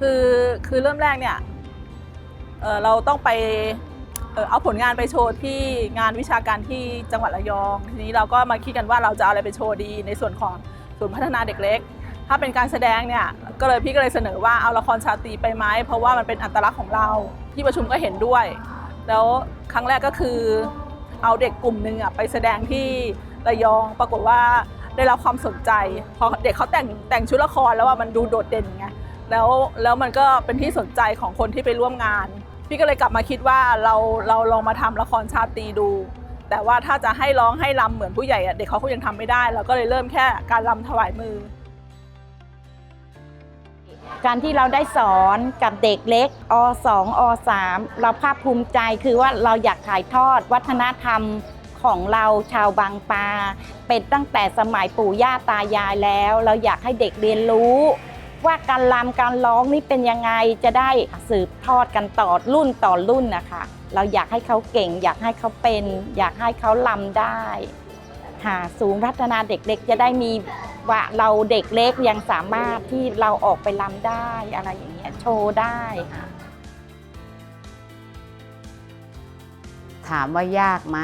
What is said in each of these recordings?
คือคือเริ่มแรกเนี่ยเเราต้องไปเอาผลงานไปโชว์ที่งานวิชาการที่จังหวัดระยอง ทีนี้เราก็มาคิดกันว่าเราจะเอาอะไรไปโชว์ดีในส่วนของศูนย์พัฒนาเด็กเล็ก ถ้าเป็นการแสดงเนี่ยก็เลยพี่ก็เลยเสนอว่าเอาละครชาตรีไปไหมเพราะว่ามันเป็นอัตลักษณ์ของเราที่ประชุมก็เห็นด้วย แล้วครั้งแรกก็คือเอาเด็กกลุ่มหนึ่งอะไปแสดงที่ระยองปรากฏว่าได้รับความสนใจพอเด็กเขาแต่งแต่งชุดละครแล้วว่ามันดูโดดเด่นไง แล้วแล้วมันก็เป็นที่สนใจของคนที่ไปร่วมงาน พี่ก็เลยกลับมาคิดว่าเราเราลองมาทำละครชาตีดู แต่ว่าถ้าจะให้ร้องให้รำเหมือนผู้ใหญ่เด็กเขาคงยังทำไม่ได้เราก็เลยเริ่มแค่การรำถวายมือ การที่เราได้สอนกับเด็กเล็กอ2อ3เราภาคภูมิใจคือว่าเราอยากถ่ายทอดวัฒนธรรมของเราชาวบางปา เป็นตั้งแต่สมัยปู่ย่าตายายแล้ว เราอยากให้เด็กเรียนรู้ ว่าการรำการร้องนี่เป็นยังไงจะได้สืบทอดกันต่อรุ่นต่อรุ่นนะคะเราอยากให้เขาเก่ง อยากให้เขาเป็น อยากให้เขารำได้ค่ะศูนย์พัฒนาเด็กเล็กจะได้มีว่าเราเด็กเล็กยังสามารถที่เราออกไปรำได้อะไรอย่างเงี้ยโชว์ได้ค่ะถามว่ายากไหม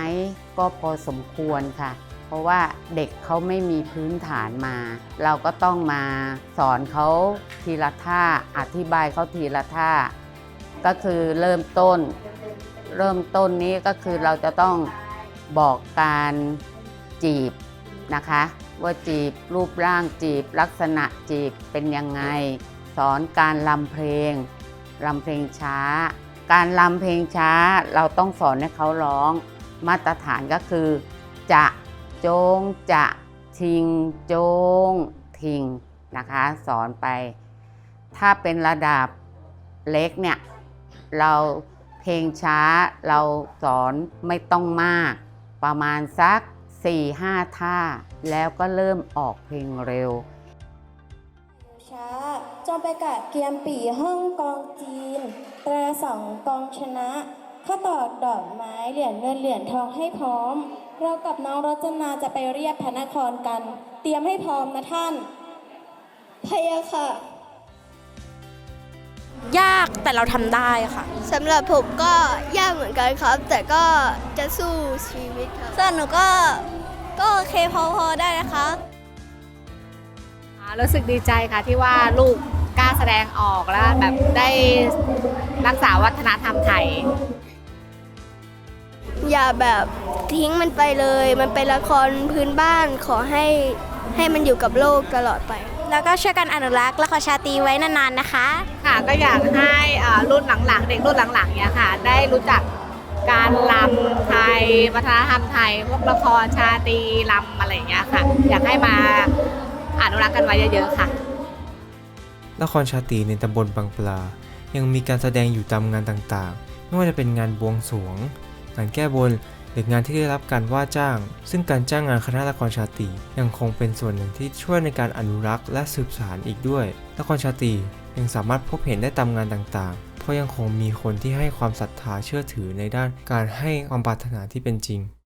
ก็พอสมควรค่ะ เพราะว่าเด็กเขาไม่มีพื้นฐานมา เราก็ต้องมาสอนเขาทีละท่าอธิบายเขาทีละท่า ก็คือเริ่มต้น เริ่มต้นนี้ก็คือเราจะต้องบอกการจีบนะคะ ว่าจีบรูปร่างจีบ ลักษณะจีบเป็นยังไง สอนการลำเพลงลำเพลงช้า การลำเพลงช้าเราต้องสอนให้เขาร้อง มาตรฐานก็คือจะ จงจะทิงโจงทิงนะคะ สอนไป ถ้าเป็นระดับเล็กเนี่ยเราเพลงช้าเราสอนไม่ต้องมาก ประมาณสัก 4-5 ท่า แล้วก็เริ่มออกเพลงเร็ว ช้าจอมไปกะเกียมปีห้องกองจีนแตรสองกองชนะ ข้าตอกดอกไม้เหรียญเงินเหรียญทองให้พร้อม เรากับน้องรจนาจะไปเรียบพระนครกัน เตรียมให้พร้อมนะท่านพะยะค่ะ ยากแต่เราทำได้ค่ะ สำหรับผมก็ยากเหมือนกันครับ แต่ก็จะสู้ชีวิตครับส่วนหนูก็ก็โอเคพอๆได้นะคะอ่ารู้สึกดีใจค่ะที่ว่าลูกกล้าแสดงออกแล้วแบบได้รักษาวัฒนธรรมไทย อย่าแบบทิ้งมันไปเลย มันเป็นละครพื้นบ้านขอให้ให้มันอยู่กับโลกตลอดไป แล้วก็ช่วยกันอนุรักษ์ละครชาตรีไว้นานๆนะคะ ค่ะก็อยากให้อ่ารุ่นหลังๆ เด็กรุ่นหลังๆเนี่ยค่ะ ได้รู้จักการลำไทยวัฒนธรรมไทยพวกละครชาตรีลำอะไรอย่างเงี้ยค่ะ อยากให้มาอนุรักษ์กันไว้เยอะๆค่ะ ละครชาตรีในตำบลบางปลา ยังมีการแสดงอยู่ตามงานต่างๆ ไม่ว่าจะเป็นงานบวงสรวง งานแก้บนหรืองานที่ได้รับการว่าจ้าง ซึ่งการจ้างงานคณะละครชาตรียังคงเป็นส่วนหนึ่งที่ช่วยในการอนุรักษ์และสืบสานอีกด้วย ละครชาตรียังสามารถพบเห็นได้ตามงานต่างๆ เพราะยังคงมีคนที่ให้ความศรัทธาเชื่อถือในด้านการให้ความปรารถนาที่เป็นจริง